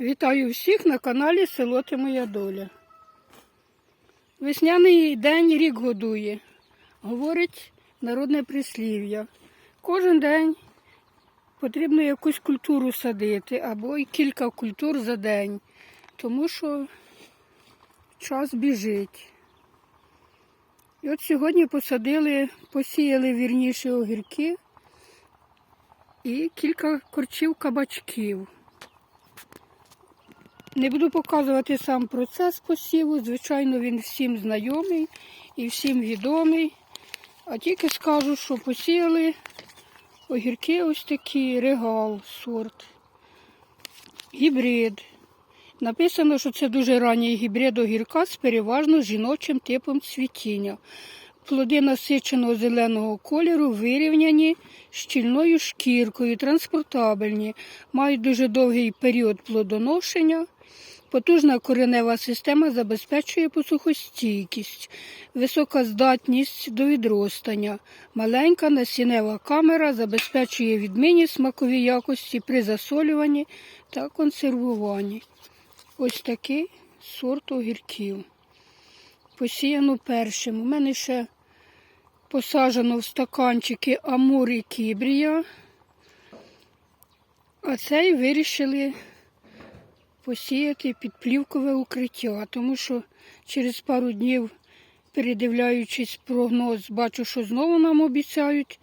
Вітаю всіх на каналі Село Ти Моя Доля. Весняний день рік годує, говорить народне прислів'я. Кожен день потрібно якусь культуру садити або й кілька культур за день, тому що час біжить. І от сьогодні посадили, посіяли вірніше огірки і кілька корчів кабачків. Не буду показувати сам процес посіву. Звичайно, він всім знайомий і всім відомий. А тільки скажу, що посіяли огірки ось такі, регал, сорт, гібрид. Написано, що це дуже ранній гібрид огірка з переважно жіночим типом цвітіння. Плоди насиченого зеленого кольору вирівняні щільною шкіркою, транспортабельні, мають дуже довгий період плодоношення. Потужна коренева система забезпечує посухостійкість, висока здатність до відростання. Маленька насінева камера забезпечує відмінні смакові якості при засолюванні та консервуванні. Ось такий сорт огірків. Посіяно першим. У мене ще посаджено в стаканчики Амур і Кібрія. А цей вирішили посіяти під плівкове укриття, тому що через пару днів, передивляючись прогноз, бачу, що знову нам обіцяють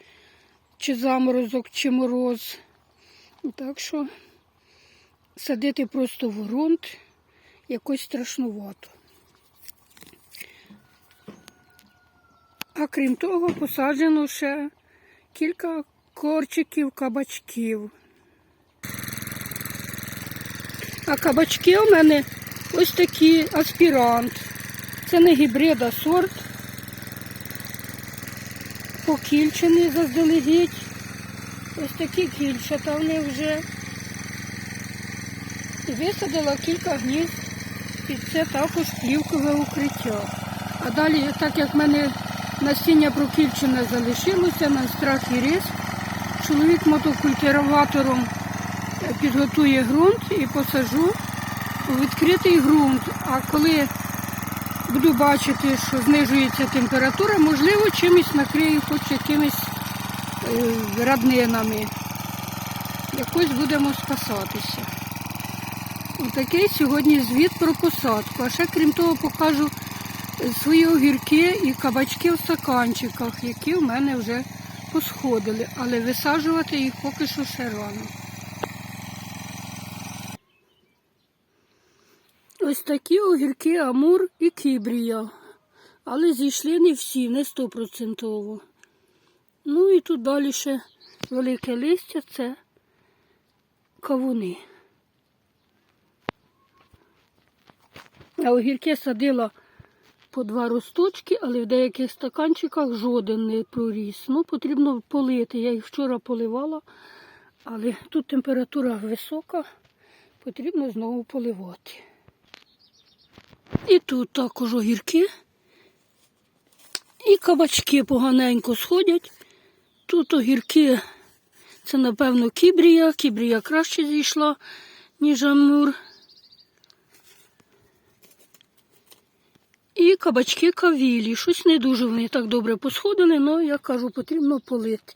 чи заморозок, чи мороз. Так що садити просто в ґрунт якось страшнувато. А крім того, посаджено ще кілька корчиків кабачків. А кабачки у мене ось такі аспірант. Це не гібрид, а сорт. Покільчений заздалегідь. Ось такі кільчата вони вже. І висадила кілька гнізд під це також плівкове укриття. А далі, так як в мене насіння прокільчене залишилося на страх і риск, чоловік мотокультиватором підготує ґрунт і посажу у відкритий ґрунт. А коли буду бачити, що знижується температура, можливо, чимось накрию хоч якимись е, раднинами. Якось будемо спасатися. Отакий сьогодні звіт про посадку. А ще крім того покажу свої огірки і кабачки в стаканчиках, які в мене вже посходили, але висаджувати їх поки що ще рано. Ось такі огірки Амур і Кібрія. Але зійшли не всі, не стопроцентово. Ну і тут далі ще велике листя це кавуни. А огірки садила по два росточки, але в деяких стаканчиках жоден не проріс. Ну, потрібно полити. Я їх вчора поливала, але тут температура висока, потрібно знову поливати. І тут також огірки. І кабачки поганенько сходять. Тут огірки, це, напевно, кібрія. Кібрія краще зійшла, ніж амур. І кабачки кавілі. Щось не дуже вони так добре посходили, але я кажу, потрібно полити.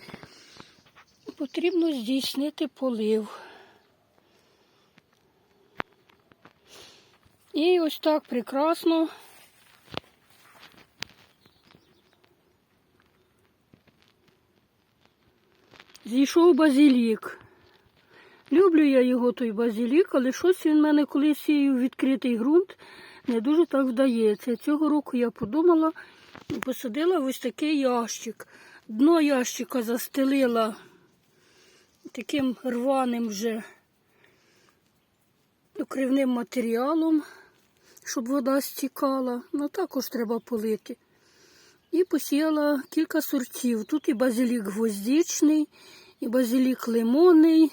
Потрібно здійснити полив. І ось так прекрасно. Зійшов базилік. Люблю я його той базилік, але щось він в мене коли сію в відкритий ґрунт, не дуже так вдається. Цього року я подумала і посадила ось такий ящик. Дно ящика застелила таким рваним вже укривним матеріалом, щоб вода стікала. Ну також треба полити. І посіяла кілька сортів. Тут і базилік гвоздичний, і базилік лимонний,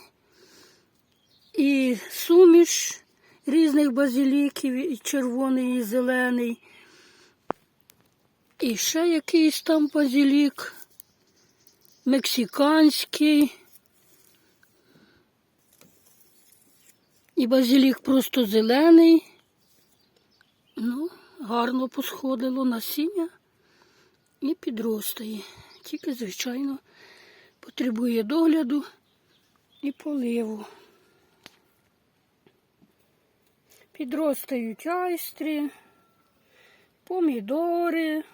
і суміш різних базиліків, і червоний, і зелений. І ще якийсь там базилік, мексиканський. І базилік просто зелений. Гарно посходило насіння і підростає. Тільки, звичайно, потребує догляду і поливу. Підростають айстри, помідори.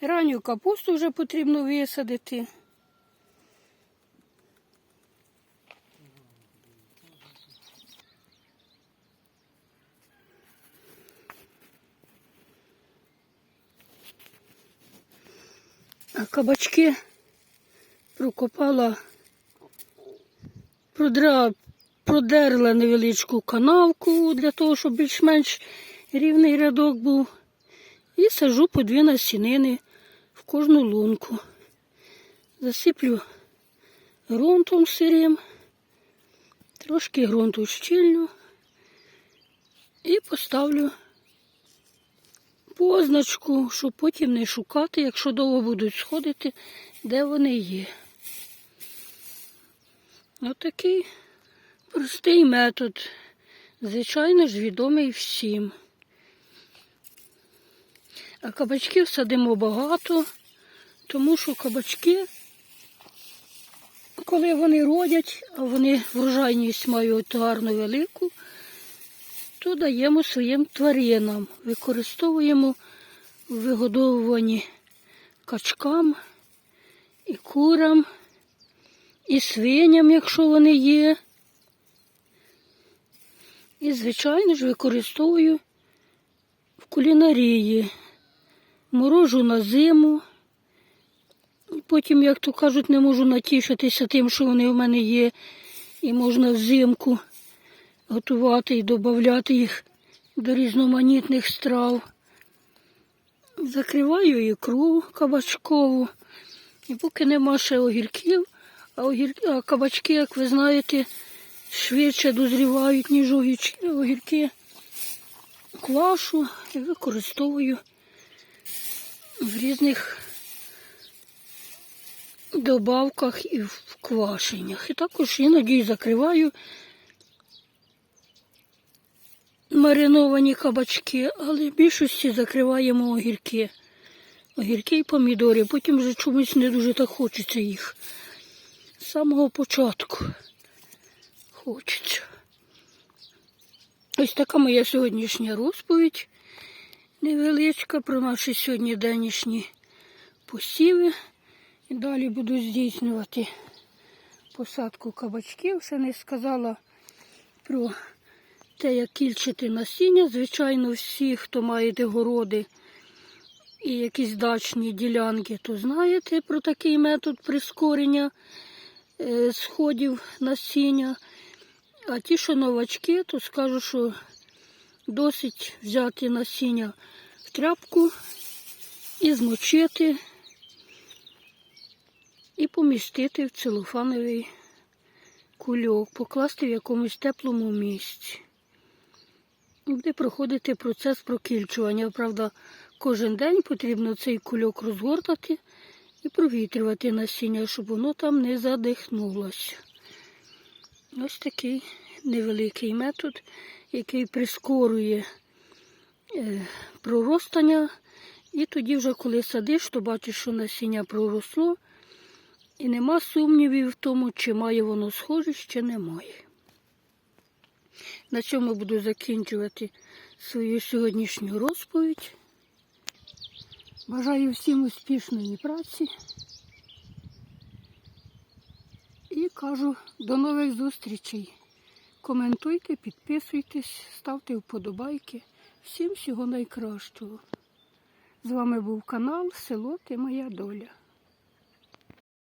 Ранню капусту вже потрібно висадити. Кабачки прокопала, продерла невеличку канавку для того, щоб більш-менш рівний рядок був. І сажу по дві насінини в кожну лунку. Засиплю ґрунтом сирим, трошки ґрунту щільну і поставлю позначку, щоб потім не шукати, якщо довго будуть сходити, де вони є. Отакий простий метод. Звичайно ж, відомий всім. А кабачків садимо багато, тому що кабачки, коли вони родять, а вони врожайність мають гарну велику, то даємо своїм тваринам, використовуємо в вигодовуванні качкам і курам, і свиням, якщо вони є. І, звичайно ж, використовую в кулінарії. Морожу на зиму. Потім, як то кажуть, не можу натішитися тим, що вони в мене є. І можна взимку готувати і додати їх до різноманітних страв. Закриваю ікру кабачкову. І поки нема ще огірків, а, огір... а кабачки, як ви знаєте, швидше дозрівають, ніж огірки. огірки. Квашу і використовую в різних добавках і в квашеннях. І також іноді закриваю мариновані кабачки, але в більшості закриваємо огірки. Огірки і помідори. Потім вже чомусь не дуже так хочеться їх. З самого початку хочеться. Ось така моя сьогоднішня розповідь невеличка про наші сьогодні денішні посіви. І далі буду здійснювати посадку кабачків. Ще не сказала про те, як кільчити насіння. Звичайно, всі, хто маєте городи і якісь дачні ділянки, то знаєте про такий метод прискорення е, сходів насіння. А ті, що новачки, то скажу, що досить взяти насіння в тряпку і змочити, і помістити в целофановий кульок, покласти в якомусь теплому місці. Буде проходити процес прокільчування. Правда, кожен день потрібно цей кульок розгортати і провітрювати насіння, щоб воно там не задихнулося. Ось такий невеликий метод, який прискорює е, проростання. І тоді вже коли садиш, то бачиш, що насіння проросло. І нема сумнівів в тому, чи має воно схожість, чи немає. На цьому буду закінчувати свою сьогоднішню розповідь. Бажаю всім успішної праці. І кажу до нових зустрічей. Коментуйте, підписуйтесь, ставте вподобайки. Всім всього найкращого. З вами був канал Село Ти Моя Доля.